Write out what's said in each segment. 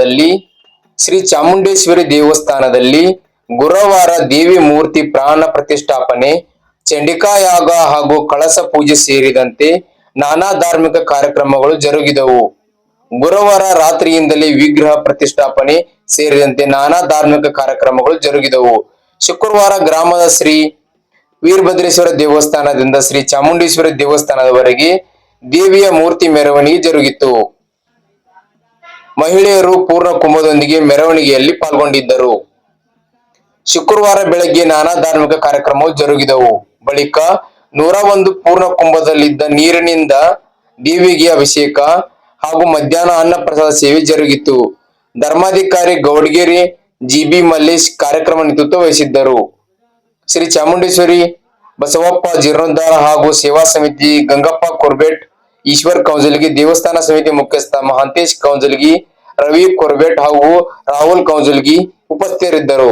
ಗ್ರಾಮದಲ್ಲಿ ಶ್ರೀ ಚಾಮುಂಡೇಶ್ವರಿ ದೇವಸ್ಥಾನದಲ್ಲಿ ಗುರುವಾರ ದೇವಿ ಮೂರ್ತಿ ಪ್ರಾಣ ಪ್ರತಿಷ್ಠಾಪನೆ, ಚಂಡಿಕಾಯಾಗ ಹಾಗೂ ಕಳಸ ಪೂಜೆ ಸೇರಿದಂತೆ ನಾನಾ ಧಾರ್ಮಿಕ ಕಾರ್ಯಕ್ರಮಗಳು ಜರುಗಿದವು. ಗುರುವಾರ ರಾತ್ರಿಯಿಂದಲೇ ವಿಗ್ರಹ ಪ್ರತಿಷ್ಠಾಪನೆ ಸೇರಿದಂತೆ ನಾನಾ ಧಾರ್ಮಿಕ ಕಾರ್ಯಕ್ರಮಗಳು ಜರುಗಿದವು. ಶುಕ್ರವಾರ ಗ್ರಾಮದ ಶ್ರೀ ವೀರಭದ್ರೇಶ್ವರ ದೇವಸ್ಥಾನದಿಂದ ಶ್ರೀ ಚಾಮುಂಡೇಶ್ವರಿ ದೇವಸ್ಥಾನದವರೆಗೆ ದೇವಿಯ ಮೂರ್ತಿ ಮೆರವಣಿಗೆ ಜರುಗಿತು. ಮಹಿಳೆಯರು ಪೂರ್ಣ ಕುಂಭದೊಂದಿಗೆ ಮೆರವಣಿಗೆಯಲ್ಲಿ ಪಾಲ್ಗೊಂಡಿದ್ದರು. ಶುಕ್ರವಾರ ಬೆಳಗ್ಗೆ ನಾನಾ ಧಾರ್ಮಿಕ ಕಾರ್ಯಕ್ರಮವು ಜರುಗಿದವು. ಬಳಿಕ ನೂರ ಒಂದು ಪೂರ್ಣ ಕುಂಭದಲ್ಲಿದ್ದ ನೀರಿನಿಂದ ದೇವಿಗೆ ಅಭಿಷೇಕ ಹಾಗೂ ಮಧ್ಯಾಹ್ನ ಅನ್ನ ಪ್ರಸಾದ ಸೇವೆ ಜರುಗಿತು. ಧರ್ಮಾಧಿಕಾರಿ ಗೌಡಗೇರಿ ಜಿಬಿ ಮಲ್ಲೇಶ್ ಕಾರ್ಯಕ್ರಮ ನೇತೃತ್ವ ವಹಿಸಿದ್ದರು. ಶ್ರೀ ಚಾಮುಂಡೇಶ್ವರಿ ಬಸವಪ್ಪ ಜೀರ್ಣೋದ್ಧಾರ ಹಾಗೂ ಸೇವಾ ಸಮಿತಿ ಗಂಗಪ್ಪ ಕೊರ್ಬೇಟ್ ಈಶ್ವರ್ ಕೌಂಜಲ್ಗಿ ದೇವಸ್ಥಾನ ಸಮಿತಿ ಮುಖ್ಯಸ್ಥ ಮಹಾಂತೇಶ್ ಕೌಂಜಲ್ಗಿ ರವಿ ಕೊರ್ಬೇಟ್ ಹಾಗೂ ರಾಹುಲ್ ಕೌಂಜಲ್ಗಿ ಉಪಸ್ಥಿತರಿದ್ದರು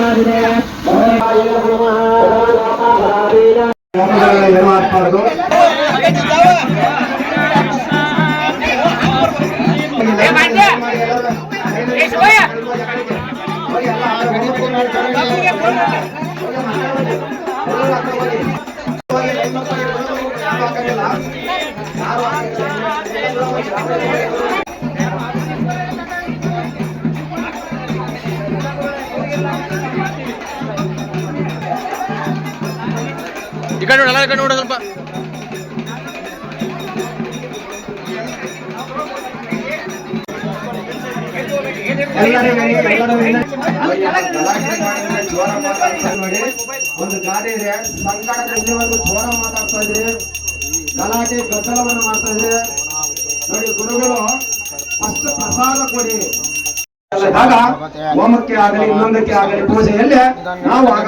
ನೋಡಲ್ಲ ಈ ಕಡೆ ನೋಡ ಸ್ವಲ್ಪ ಗಲಾಟೆ ಮಾಡಿದ್ರೆ ನೋಡಿ ಒಂದು ಗಾದೆ ಇದೆ. ಸಂಕಟದ ಇಲ್ಲಿವರೆಗೂ ಜೋರ ಮಾತಾಡ್ತಾ ಇದ್ರಿ ಗಲಾಟೆ, ಗದ್ದಲವನ್ನು ಮಾಡ್ತಾ ಇದ್ರಿ ನೋಡಿ, ಗುರುಗಳು ಫಸ್ಟ್ ಪ್ರಸಾದ ಕೊಡಿ. ಹೋಮಕ್ಕೆ ಆಗಲಿ, ಇನ್ನೊಂದಕ್ಕೆ ಆಗಲಿ, ಪೂಜೆಯಲ್ಲಿ ನಾವು ಆಗ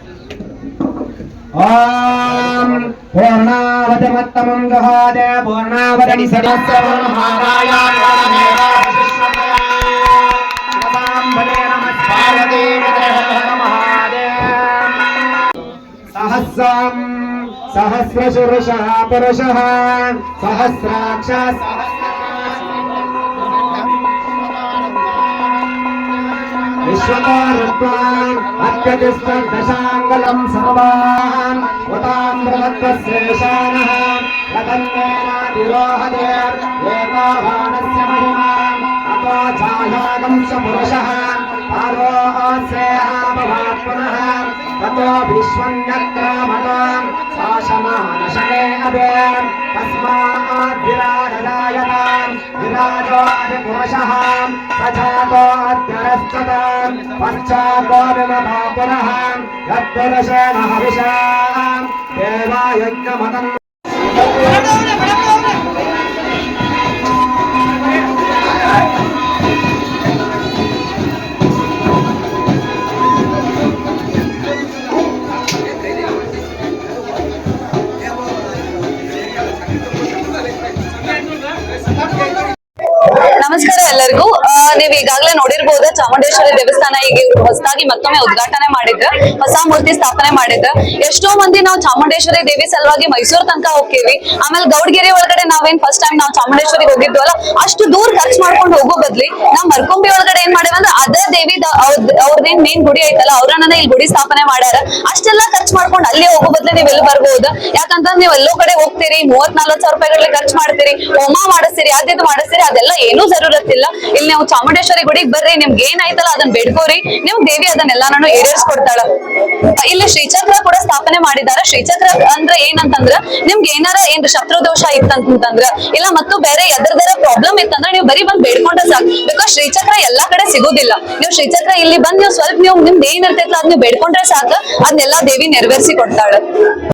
ఓం పూర్ణావతమత్తమం గహాద పూర్ణావతని సదస్సవం సహస్రం సహస్రశురుష పురుష సహస్రాక్ష సహస్ర విశ్వమారుత్వాన్ అత్యతిష్ట దశాంగలం సమవాన్ ఉతామ్రవత్వశేషాన రతన్నేనాదిరోహదేర్యేతాభానస్య మహిమాన్ అతో ఛాయాగం స పురుషః ఆరోహస్యేహామభాత్మనః తతో విశ్వన్నక్రమతాం శాసమానశనే అభేన్ తస్మాద్విరాజదాయత अभे तस्मात् विराजदायताम् विराजो अधिपुरुषः स जातो अत्यरश्चताम् पश्चातो विमता पुनः यद्दर्शेन हविषाम् देवायज्ञमतम् let go ನೀವ್ ಈಗಾಗಲೇ ನೋಡಿರ್ಬೋದು ಚಾಮುಂಡೇಶ್ವರಿ ದೇವಸ್ಥಾನ ಈಗ ಹೊಸದಾಗಿ ಮತ್ತೊಮ್ಮೆ ಉದ್ಘಾಟನೆ ಮಾಡಿದ್ರು, ಹೊಸ ಮೂರ್ತಿ ಸ್ಥಾಪನೆ ಮಾಡಿದ್ರು, ಎಷ್ಟೋ ಮಂದಿ ನಾವು ಚಾಮುಂಡೇಶ್ವರಿ ದೇವಿ ಸಲುವಾಗಿ ಮೈಸೂರು ತನಕ ಹೋಗ್ತೀವಿ. ಆಮೇಲೆ ಗೌಡಗಿರಿ ಒಳಗಡೆ ನಾವೇನ್ ಫಸ್ಟ್ ಟೈಮ್ ನಾವು ಚಾಮುಂಡೇಶ್ವರಿಗೆ ಹೋಗಿದ್ವಲ್ಲ, ಅಷ್ಟು ದೂರ ಖರ್ಚು ಮಾಡ್ಕೊಂಡು ಹೋಗೋ ಬದ್ಲಿ ನಾವ್ ಮರ್ಕೊಂಬಿ ಒಳಗಡೆ ಏನ್ ಅಂದ್ರೆ ಅದೇ ದೇವಿ ಅವ್ರದೇನ್ ಮೇನ್ ಗುಡಿ ಐತಲ್ಲ, ಅವ್ರನ್ನ ಇಲ್ಲಿ ಗುಡಿ ಸ್ಥಾಪನೆ ಮಾಡ್ಯಾರ. ಅಷ್ಟೆಲ್ಲ ಖರ್ಚು ಮಾಡ್ಕೊಂಡು ಅಲ್ಲಿ ಹೋಗೋ ಬದ್ಲು ನೀವ್ ಎಲ್ಲಿ ಬರ್ಬಹುದು ಯಾಕಂತಂದ್ರೆ ನೀವು ಎಲ್ಲೋ ಕಡೆ ಹೋಗ್ತೀರಿ ಮೂವತ್ ಸಾವಿರ ರೂಪಾಯಿಗಳಲ್ಲಿ ಖರ್ಚು ಮಾಡ್ತೀರಿ, ಹೋಮ ಮಾಡಿಸ್ತೀರಿ, ಅದ್ ಮಾಡಿಸ್ತೀರಿ, ಅದೆಲ್ಲ ಏನೂ ಜರೂರತ್ತಿಲ್ಲ. ಇಲ್ಲಿ ನೀವು ಚಾಮುಂಡೇಶ್ವರಿ ಗುಡಿಗೆ ಬರ್ರಿ, ನಿಮ್ಗೆ ಏನಾಯ್ತಲ್ಲ ಅದನ್ನ ಬೇಡ್ಕೋರಿ. ನಿಮ್ ದೇವಿ ಅದನ್ನೆಲ್ಲಾನು ಈಡೇರಿಸ್ಕೊಡ್ತಾಳ. ಇಲ್ಲಿ ಶ್ರೀಚಕ್ರ ಕೂಡ ಸ್ಥಾಪನೆ ಮಾಡಿದಾರ ಶ್ರೀಚಕ್ರ ಅಂದ್ರೆ ಏನಂತಂದ್ರ, ನಿಮ್ಗೆ ಏನಾರ ಏನ್ ಶತ್ರು ದೋಷ ಇತ್ತಂತಂದ್ರ, ಇಲ್ಲ ಮತ್ತು ಬೇರೆ ಎದ್ರದಾರ ಪ್ರಾಬ್ಲಮ್ ಇತ್ತಂದ್ರ ನೀವು ಬರೀ ಬಂದ್ ಬೇಡ್ಕೊಂಡ್ರೆ ಸಾಕು. ಬಿಕಾಸ್ ಶ್ರೀಚಕ್ರ ಎಲ್ಲಾ ಕಡೆ ಸಿಗುದಿಲ್ಲ. ನೀವು ಶ್ರೀಚಕ್ರ ಇಲ್ಲಿ ಬಂದ್ ನೀವು ಸ್ವಲ್ಪ ನೀವು ನಿಮ್ದು ಏನ್ ಇರ್ತೈತಲ್ಲ ಅದ್ ನೀವು ಬೇಡ್ಕೊಂಡ್ರೆ ಸಾಕು. ಅದನ್ನೆಲ್ಲಾ ದೇವಿ ನೆರವೇರಿಸಿ ಕೊಡ್ತಾಳೆ.